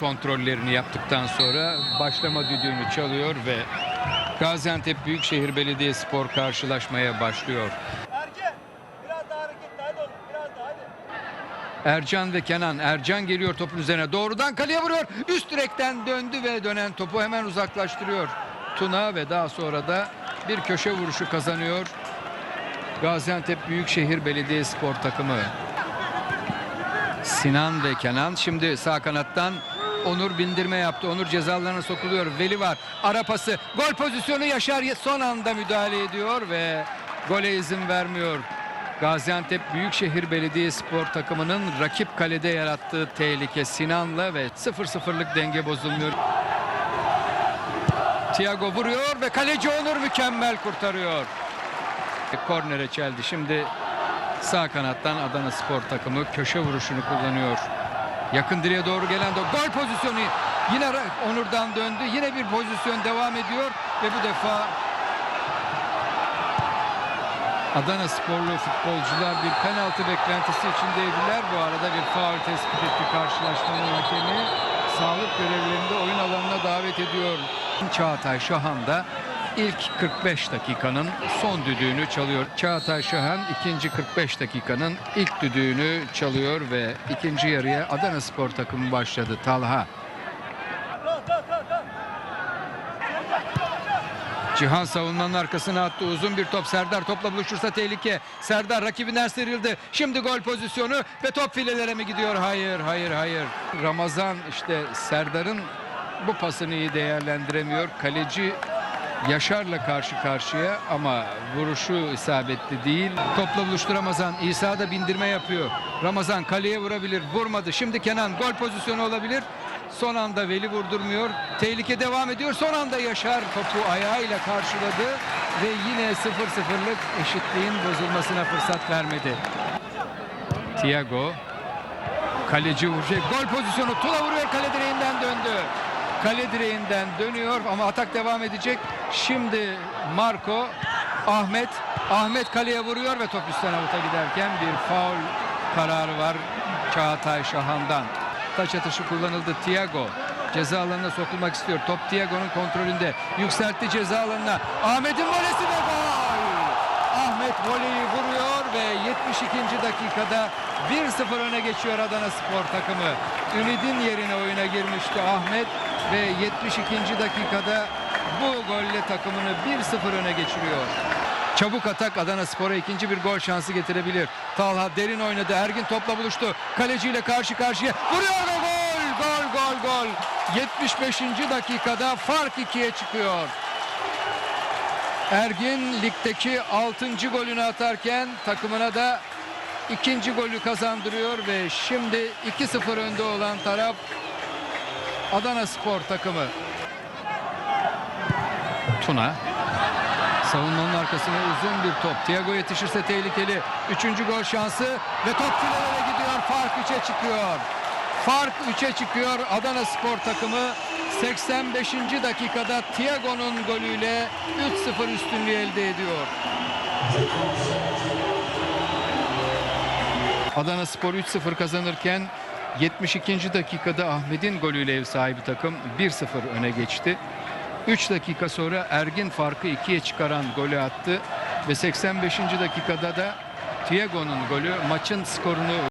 kontrollerini yaptıktan sonra başlama düdüğünü çalıyor ve Gaziantep Büyükşehir Belediyespor karşılaşmaya başlıyor. Ercan ve Kenan. Ercan geliyor topun üzerine. Doğrudan kaleye vuruyor. Üst direkten döndü ve dönen topu hemen uzaklaştırıyor. Tuna ve daha sonra da bir köşe vuruşu kazanıyor. Gaziantep Büyükşehir Belediyespor takımı. Sinan ve Kenan şimdi sağ kanattan Onur bindirme yaptı. Onur cezalarına sokuluyor. Veli var. Ara pası. Gol pozisyonu Yaşar son anda müdahale ediyor ve gole izin vermiyor. Gaziantep Büyükşehir Belediyespor takımının rakip kalede yarattığı tehlike Sinan'la ve 0-0'lık denge bozulmuyor. Thiago vuruyor ve kaleci Onur mükemmel kurtarıyor. Kornere çeldi. Şimdi sağ kanattan Adana Spor takımı köşe vuruşunu kullanıyor. Yakın direğe doğru gelen de gol pozisyonu yine Onur'dan döndü. Yine bir pozisyon devam ediyor ve bu defa Adana sporlu futbolcular bir penaltı beklentisi içindeydiler. Bu arada bir faul tespit etti karşılaşmanın hakemi. Sağlık görevlilerini de oyun alanına davet ediyor. Çağatay Şahan da ilk 45 dakikanın son düdüğünü çalıyor. Çağatay Şahan ikinci 45 dakikanın ilk düdüğünü çalıyor ve ikinci yarıya Adana Spor takımı başladı. Talha. Cihan savunmanın arkasına attı. Uzun bir top. Serdar topla buluşursa tehlike. Serdar rakibinden sıyrıldı. Şimdi gol pozisyonu ve top filelere mi gidiyor? Hayır, hayır, hayır. Ramazan işte Serdar'ın bu pasını iyi değerlendiremiyor. Kaleci Yaşar'la karşı karşıya ama vuruşu isabetli değil. Topla buluştu Ramazan. İsa da bindirme yapıyor. Ramazan kaleye vurabilir. Vurmadı. Şimdi Kenan gol pozisyonu olabilir. Son anda Veli vurdurmuyor. Tehlike devam ediyor. Son anda Yaşar topu ayağıyla karşıladı ve yine 0-0'lık eşitliğin bozulmasına fırsat vermedi. Thiago kaleci vuracak. Gol pozisyonu Tula vuruyor kale direğinden döndü. Kale direğinden dönüyor ama atak devam edecek. Şimdi Marco Ahmet Ahmet kaleye vuruyor ve top üstten avuta giderken bir faul kararı var Çağatay Şahan'dan. Taç atışı kullanıldı Thiago. Ceza alanına sokulmak istiyor. Top Thiago'nun kontrolünde. Yükseltti ceza alanına. Ahmet'in volesi ve gol! Ahmet voleyi vuruyor ve 72. dakikada 1-0 öne geçiyor Adana Spor takımı. Ümid'in yerine oyuna girmişti Ahmet ve 72. dakikada bu golle takımını 1-0 öne geçiriyor. Çabuk atak Adana Spor'a ikinci bir gol şansı getirebilir. Talha derin oynadı. Ergin topla buluştu. Kaleciyle karşı karşıya vuruyor ve gol! Gol gol gol. 75. dakikada fark ikiye çıkıyor. Ergin ligdeki 6. golünü atarken takımına da ikinci golü kazandırıyor ve şimdi 2-0 önde olan taraf Adana Spor takımı. Tuna savunmanın arkasına uzun bir top. Thiago yetişirse tehlikeli. Üçüncü gol şansı ve top filelere gidiyor. Fark 3'e çıkıyor. Fark 3'e çıkıyor. Adana Spor takımı 85. dakikada Thiago'nun golüyle 3-0 üstünlüğü elde ediyor. Adana Spor 3-0 kazanırken 72. dakikada Ahmet'in golüyle ev sahibi takım 1-0 öne geçti. 3 dakika sonra Ergin farkı 2'ye çıkaran golü attı ve 85. dakikada da Thiago'nun golü maçın skorunu